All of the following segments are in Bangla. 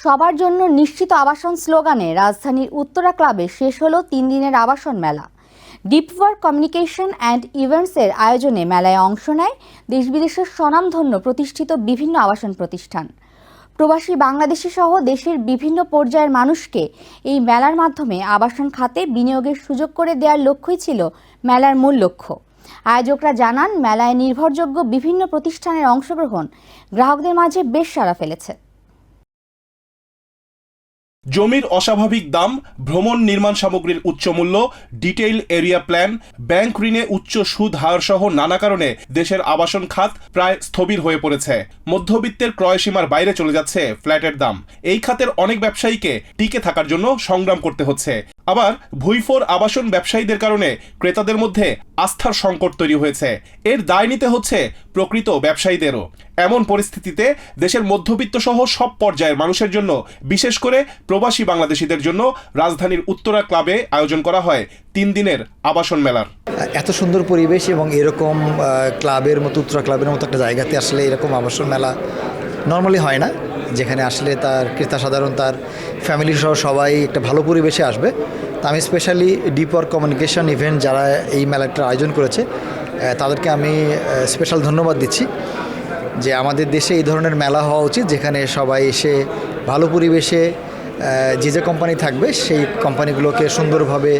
সবার জন্য নিশ্চিত আবাসন স্লোগানে রাজধানীর উত্তরা ক্লাবে শেষ হলো তিন দিনের আবাসন মেলা। ডিপওয়ার্ক কমিউনিকেশন অ্যান্ড ইভেন্টসের আয়োজনে মেলায় অংশ নেয় দেশ বিদেশের স্বনামধন্য প্রতিষ্ঠিত বিভিন্ন আবাসন প্রতিষ্ঠান। প্রবাসী বাংলাদেশি সহ দেশের বিভিন্ন পর্যায়ের মানুষকে এই মেলার মাধ্যমে আবাসন খাতে বিনিয়োগের সুযোগ করে দেওয়ার লক্ষ্যই ছিল মেলার মূল লক্ষ্য। আয়োজকরা জানান, মেলায় নির্ভরযোগ্য বিভিন্ন প্রতিষ্ঠানের অংশগ্রহণ গ্রাহকদের মাঝে বেশ সাড়া ফেলেছে। জমির অস্বাভাবিক দাম, ভ্রমণ নির্মাণ সামগ্রীর উচ্চ মূল্য, ডিটেইল এরিয়া প্ল্যান, ব্যাংক ঋণে উচ্চ সুদ হার সহ নানা কারণে দেশের আবাসন খাত প্রায় স্থবির হয়ে পড়েছে। মধ্যবিত্তের ক্রয়সীমার বাইরে চলে যাচ্ছে ফ্ল্যাটের দাম। এই খাতের অনেক ব্যবসায়ীকে টিকে থাকার জন্য সংগ্রাম করতে হচ্ছে। আবার ভুইফোর আবাসন ব্যবসায়ীদের কারণে ক্রেতাদের মধ্যে আস্থার সংকট তৈরি হয়েছে। এর দায় নিতে হচ্ছে প্রকৃত ব্যবসায়ীদেরও। এমন পরিস্থিতিতে দেশের মধ্যবিত্ত সহ সব পর্যায়ের মানুষের জন্য, বিশেষ করে প্রবাসী বাংলাদেশিদের জন্য, রাজধানীর উত্তরা ক্লাবে আয়োজন করা হয় তিন দিনের আবাসন মেলার। এত সুন্দর পরিবেশ এবং এরকম ক্লাবের মতো, উত্তরা ক্লাবের মতো একটা জায়গাতে আসলে এরকম আবাসন মেলা নর্মালি হয় না। যেখানে আসলে তার ক্রেতা সাধারণ তার ফ্যামিলি সহ সবাই একটা ভালো পরিবেশে আসবে। তো আমি স্পেশালি ডিপর কমিউনিকেশন ইভেন্ট যারা এই মেলাটার আয়োজন করেছে তাদেরকে আমি স্পেশাল ধন্যবাদ দিচ্ছি যে আমাদের দেশে এই ধরনের মেলা হওয়া উচিত, যেখানে সবাই এসে ভালো পরিবেশে যে যে কোম্পানি থাকবে, সেই কোম্পানিগুলোকে সুন্দরভাবে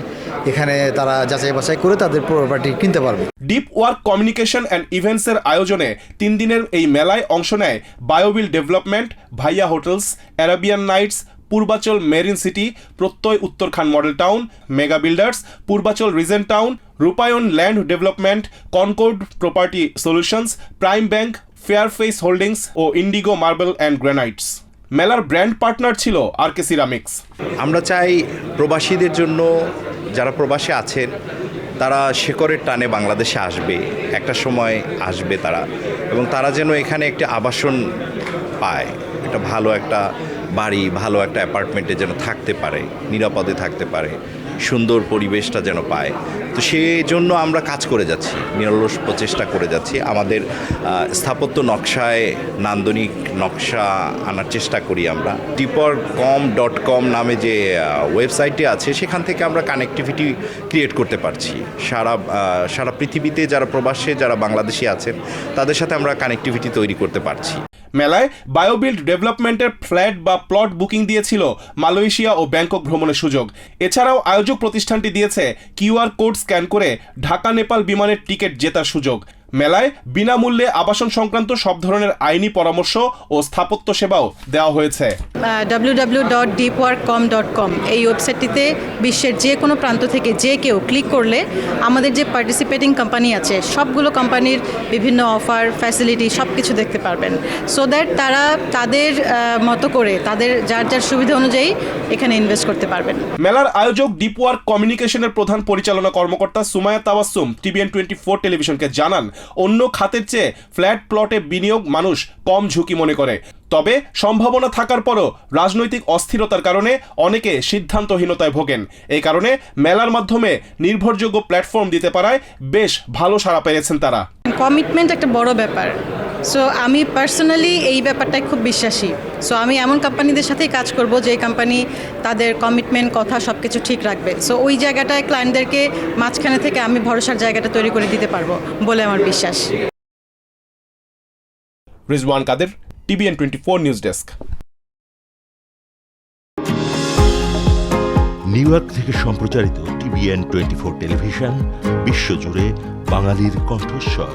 এখানে তারা যাচাই বাছাই করে তাদের প্রপার্টি কিনতে পারবে। ডিপ ওয়ার্ক কমিউনিকেশন অ্যান্ড ইভেন্টসের আয়োজনে তিন দিনের এই মেলায় অংশ নেয় Biobuild Development Bhaiya Hotels Arabian Nights Purbachal Marine City Prottoy Uttarkhan Model Town Mega Builders Purbachal Regent Town Rupayan Land Development Concord Property Solutions Prime Bank Fairface Holdings O Indigo Marble and Granites মেলার ব্র্যান্ড পার্টনার ছিল আর কে সিরামিক্স। আমরা চাই প্রবাসীদের জন্য যারা প্রবাসে আছেন, তারা শেকরের টানে বাংলাদেশে আসবে, একটা সময় আসবে তারা। এবং তারা যেন এখানে একটি আবাসন পায়, একটা ভালো একটা বাড়ি, ভালো একটা অ্যাপার্টমেন্টে যেন থাকতে পারে, নিরাপদে থাকতে পারে। সুন্দর পরিবেশটা যেন পায়। তো সেই জন্য আমরা কাজ করে যাচ্ছি, নিরলস প্রচেষ্টা করে যাচ্ছি। আমাদের স্থাপত্য নকশায় নান্দনিক নকশা আনার চেষ্টা করি আমরা। টিপর কম ডট কম নামে যে ওয়েবসাইটটি আছে, সেখান থেকে আমরা কানেক্টিভিটি ক্রিয়েট করতে পারছি। সারা সারা পৃথিবীতে যারা প্রবাসে, যারা বাংলাদেশি আছেন তাদের সাথে আমরা কানেক্টিভিটি তৈরি করতে পারছি। মেলায় বায়োবিল্ড ডেভেলপমেন্টের ফ্ল্যাট বা প্লট বুকিং দিয়েছিল মালয়েশিয়া ও ব্যাংকক ভ্রমণের সুযোগ। এছাড়াও আয়োজক প্রতিষ্ঠানটি দিয়েছে কিউআর কোড স্ক্যান করে ঢাকা নেপাল বিমানের টিকিট জেতার সুযোগ। মেলায় বিনামূল্যে আবাসন সংক্রান্ত সব ধরনের আইনি পরামর্শ ও স্থাপত্য সেবাও দেওয়া হয়েছে। www.deepworkcom.com এই ওয়েবসাইটটিতে বিশ্বের যে কোনো প্রান্ত থেকে যে কেউ ক্লিক করলে আমাদের যে পার্টিসিপেটিং কোম্পানি আছে সবগুলো কোম্পানির বিভিন্ন অফার ফ্যাসিলিটি সব কিছু দেখতে পারবেন। সো দ্যাট তারা তাদের মতো করে তাদের যার যার সুবিধা অনুযায়ী এখানে ইনভেস্ট করতে পারবেন। মেলার আয়োজক ডিপওয়ার্ক কমিউনিকেশনের প্রধান পরিচালনা কর্মকর্তা Sumaya Tawasum TVN twenty four টেলিভিশনকে জানান অন্য খাতের চেয়ে ফ্ল্যাট প্লটে বিনিয়োগ মানুষ কম ঝুঁকি মনে করে। তবে সম্ভাবনা থাকার পরও রাজনৈতিক অস্থিরতার কারণে অনেকে সিদ্ধান্তহীনতায় ভোগেন। এই কারণে মেলার মাধ্যমে নির্ভরযোগ্য প্ল্যাটফর্ম দিতে পারায় বেশ ভালো সাড়া পেয়েছেন তারা। কমিটমেন্ট একটা বড় ব্যাপার। সো আমি পার্সোনালি এই ব্যাপারটায় খুব বিশ্বাসী। সো আমি এমন কোম্পানিদের সাথেই কাজ করব যে কোম্পানি তাদের কমিটমেন্ট কথা সব কিছু ঠিক রাখবে। সো ওই জায়গাটায় ক্লায়েন্টদেরকে মাঝখানে থেকে আমি ভরসার জায়গাটা তৈরি করে দিতে পারব বলে আমার বিশ্বাস। Rizwan Kader TVN twenty four news desk. New York থেকে সম্প্রচারিত টিভিএন টোয়েন্টি ফোর টেলিভিশন বিশ্বজুড়ে বাঙালির কণ্ঠস্বর।